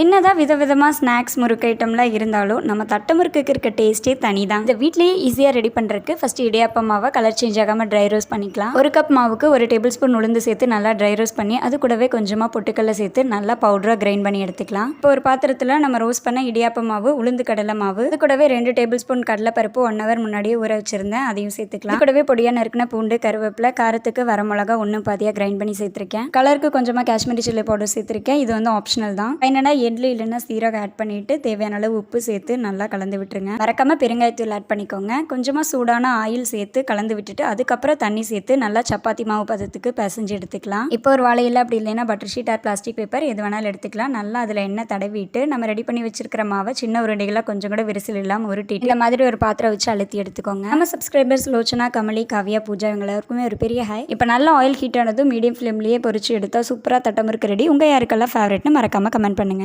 என்னதான் விதவிதமாக ஸ்நாக்ஸ் முறுக்கு ஐட்டம்லாம் இருந்தாலும் நம்ம தட்டை முறுக்குக்கு இருக்க டேஸ்ட்டே தனி தான் இந்த வீட்லேயே ஈஸியாக ரெடி பண்ணுறதுக்கு ஃபஸ்ட்டு இடியாப்ப மாவை கலர் சேஞ்ச் ஆகாமல் ட்ரை ரோஸ் பண்ணிக்கலாம். ஒரு கப் மாவுக்கு ஒரு டேபிள் ஸ்பூன் உளுந்து சேர்த்து நல்லா ட்ரை ரோஸ் பண்ணி அது கூடவே கொஞ்சமாக பொட்டுக்கல்ல சேர்த்து நல்லா பவுடராக கிரைண்ட் பண்ணி எடுத்துக்கலாம். இப்போ ஒரு பாத்திரத்தில் நம்ம ரோஸ் பண்ண இடியாப்ப மாவு உளுந்து கடலை மாவு அது கூடவே ரெண்டு டேபிள் ஸ்பூன் கடலைப்பருப்பு ஒன் ஹவர் முன்னாடியே ஊற வச்சிருந்தேன் அதையும் சேர்த்துக்கலாம். கூடவே பொடியாக நறுக்கின பூண்டு கருவேப்பிலை காரத்துக்கு வர மிளகா ஒன்று பாதியாக கிரைண்ட் பண்ணி சேர்த்துருக்கேன். கலருக்கு கொஞ்சமாக காஷ்மீரி சில்லி பவுடர் சேர்த்துருக்கேன் இது வந்து ஆப்ஷனல் தான். என்னென்னா எள்ளு இல்லைன்னா சீரகம் ஆட் பண்ணிவிட்டு தேவையான அளவு உப்பு சேர்த்து நல்லா கலந்து விட்டுருங்க. மறக்காம பெருங்காயத்தூள் ஆட் பண்ணிக்கோங்க. கொஞ்சமாக சூடான ஆயில் சேர்த்து கலந்து விட்டுட்டு அதுக்கப்புறம் தண்ணி சேர்த்து நல்லா சப்பாத்தி மாவு பதத்துக்கு பிசைஞ்சு எடுத்துக்கலாம். இப்போ ஒரு வாழையில் அப்படி இல்லைன்னா butter sheet or plastic paper எது வேணாலும் எடுத்துக்கலாம். நல்லா அதில் எண்ணெய் தடவிட்டு நம்ம ரெடி பண்ணி வச்சிருக்கிற மாவை சின்ன உருண்டைகளாக கொஞ்சம் கூட விரிசல் இல்லாமல் உருட்டிட்டு இந்த மாதிரி ஒரு பாத்திரம் வச்சு அழுத்தி எடுத்துக்கோங்க. நம்ம சப்ஸ்கிரைபர்ஸ் லோச்சனா கமலி காவியா பூஜா இவங்க எல்லாருக்குமே ஒரு பெரிய ஹை இப்போ நல்லா ஆயில் ஹீட் ஆனதும் மீடியம் ஃப்ளேம்லேயே பொறிச்சு எடுத்தால் சூப்பராக தட்டம் ரெடி உங்கள் யாருக்கெல்லாம் ஃபேவரெட்னு மறக்காமல் கமெண்ட் பண்ணுங்க.